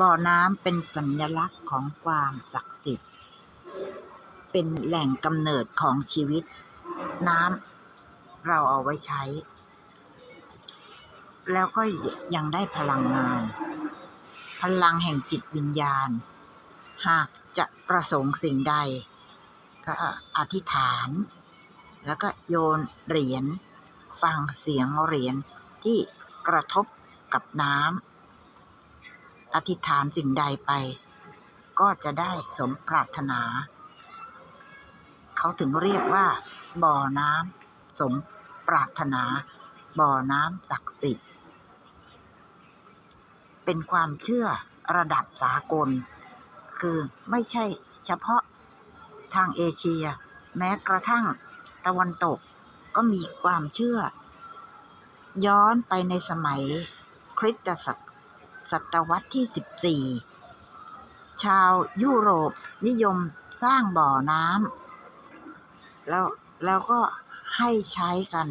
บ่อน้ำเป็นสัญลักษณ์ของความศักดิ์สิทธิ์ เป็นแหล่งกำเนิดของชีวิต น้ำเราเอาไว้ใช้ แล้วก็ยังได้พลังงาน พลังแห่งจิตวิญญาณ หากจะประสงค์สิ่งใด ก็อธิษฐาน แล้วก็โยนเหรียญ ฟังเสียงเหรียญที่กระทบกับน้ำ อธิษฐานสิ่งใดไป ก็จะได้สมปรารถนา เขาถึงเรียกว่า บ่อน้ำสมปรารถนา บ่อน้ำศักดิ์สิทธิ์ เป็นความเชื่อระดับสากล คือไม่ใช่เฉพาะทางเอเชีย แม้กระทั่งตะวันตกก็มีความเชื่อ ย้อนไปในสมัยคริสตศัก ศตวรรษที่ 14 ชาวยุโรปนิยมสร้างบ่อน้ำแล้วแล้วก็ให้ใช้กัน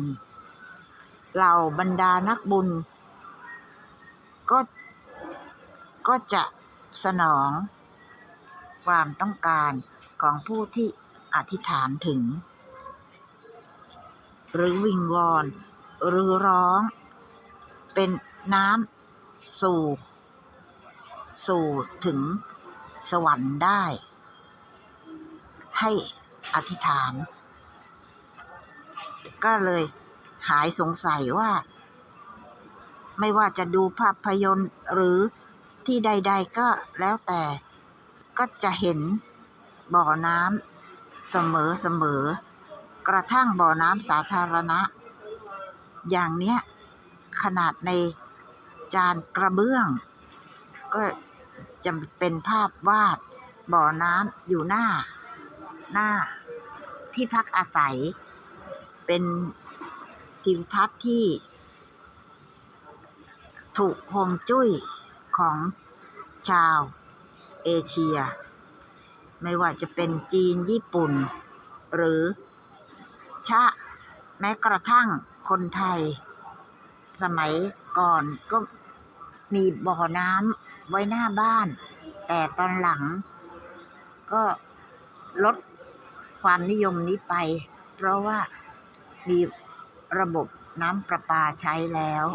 เหล่าบรรดานักบุญ ก็ก็จะสนองความต้องการของผู้ที่อธิษฐานถึง หรือวิงวอน หรือร้อง เป็นน้ำ สู่ สู่ถึงสวรรค์ได้ ให้อธิษฐาน ก็เลยหายสงสัยว่า ไม่ว่าจะดูภาพยนตร์หรือที่ใด ๆ ก็แล้วแต่ก็จะเห็นบ่อน้ำเสมอเสมอ กระทั่งบ่อน้ำสาธารณะ อย่างเนี้ยขนาดใน จานกระเบื้อง ก็จะเป็นภาพวาดบ่อน้ำอยู่หน้า หน้าที่พักอาศัย เป็นทิวทัศน์ที่ ถูกฮวงจุ้ยของชาวเอเชีย ไม่ว่าจะเป็นจีนญี่ปุ่น หรือชะแม้กระทั่งคนไทย สมัยก่อนก็มีบ่อน้ำไว้หน้าบ้าน แต่ตอนหลังก็ลดความนิยมนี้ไป เพราะว่ามีระบบน้ำประปาใช้แล้ว